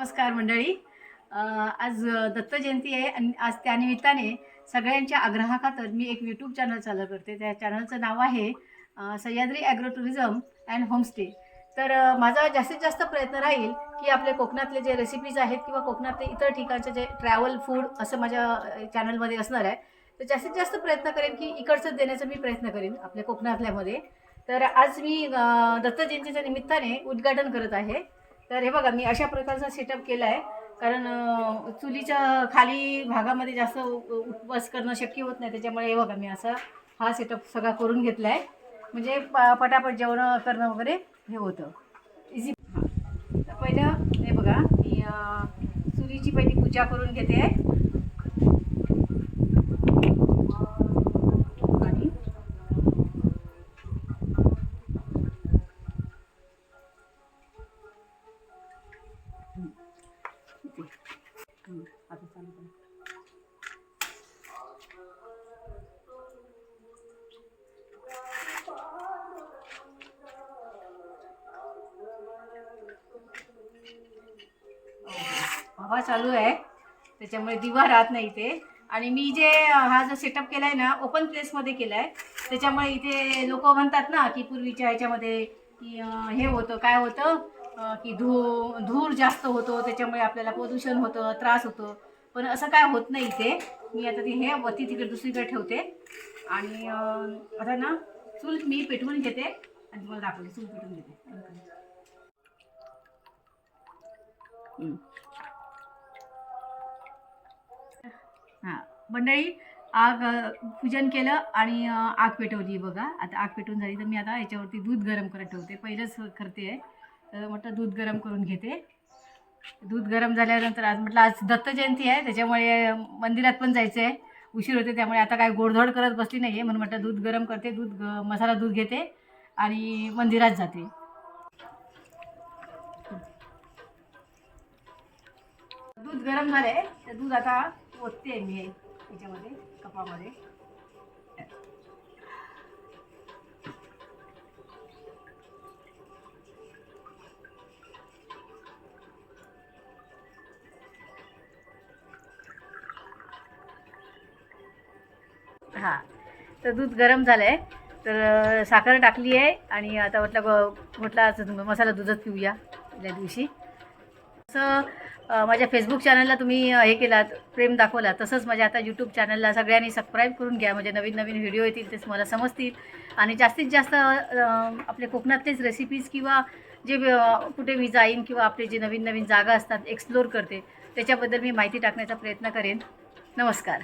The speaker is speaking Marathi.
नमस्कार मंडळी. आज दत्त जयंती आहे आणि आज त्यानिमित्ताने सगळ्यांच्या आग्रहाखातर मी एक यूट्यूब चॅनल चालू करते. त्या चॅनलचं नाव आहे Sahyadri agro tourism and homestay तर माझा जास्तीत जास्त प्रयत्न राहील की आपले कोकणातले जे रेसिपीज आहेत किंवा कोकणातले इतर ठिकाणचे जे ट्रॅव्हल फूड असं माझ्या चॅनलमध्ये असणार आहे. तर जास्तीत जास्त प्रयत्न करेन की इकडचं देण्याचा मी प्रयत्न करेन आपल्या कोकणातल्यामध्ये. तर आज मी दत्त जयंतीच्या निमित्ताने उद्घाटन करत आहे. तर हे बघा मी अशा प्रकारचा सेटअप केला आहे कारण चुलीच्या खाली भागामध्ये जास्त उपवास करणं शक्य होत नाही. त्याच्यामुळे हे बघा मी असा हा सेटअप सगळा करून घेतला आहे म्हणजे प पटापट जेवण करणं वगैरे हे होतं. इझी तर पहिलं हे बघा मी चुलीची पहिली पूजा करून घेते. आहे आता चालू करा. हवा चालू आहे. त्याच्यामुळे दिवा राहत नाही इथे. आणि मी जे हा जो सेटअप केला आहे ना ओपन प्लेसमध्ये केला आहे त्याच्यामुळे इथे लोक म्हणतात ना की पूर्वीच्या ह्याच्यामध्ये की हे होतं काय होतं? की धू धूर जास्त होतो त्याच्यामुळे आपल्याला प्रदूषण होतं त्रास होतो. पण असं काय होत नाही इथे. मी आता ते हे वती तिकडे दुसरीकडे ठेवते. आणि आता ना चूल मी पेटवून घेते आणि तुम्हाला दाखवते. चूल पेटवून घेते. हां. मंडळी आग पूजन केलं आणि आग पेटवली बघा. आता आग पेटवून झाली तर मी आता याच्यावरती दूध गरम करत ठेवते. पहिलंच करते. आहे तर म्हटलं दूध गरम करून घेते. दूध गरम झाल्यानंतर आज म्हटलं आज दत्त जयंती आहे त्याच्यामुळे मंदिरात पण जायचं आहे उशीर होते त्यामुळे आता काय गोडधोड करत बसली नाही आहे म्हणून म्हटलं दूध गरम करते दूध ग मसाला दूध घेते आणि मंदिरात जाते. दूध गरम झालं आहे तर दूध आता ओतते मी याच्यामध्ये कपामध्ये. हां. तर दूध गरम झालं आहे तर साखर टाकली आहे आणि आता म्हटलं म्हटला म्हटलं मसाला दूधच पिऊया त्या दिवशी. असं माझ्या फेसबुक चॅनलला तुम्ही हे केलात प्रेम दाखवला तसंच माझ्या आता यूट्यूब चॅनलला सगळ्यांनी सबस्क्राईब करून घ्या. म्हणजे नवीन नवीन व्हिडिओ येतील तेच मला समजतील. आणि जास्तीत जास्त आपले कोकणातलेच रेसिपीज किंवा जे कुठे मी जाईन किंवा आपले जे नवीन नवीन जागा असतात एक्सप्लोर करते त्याच्याबद्दल मी माहिती टाकण्याचा प्रयत्न करेन. नमस्कार.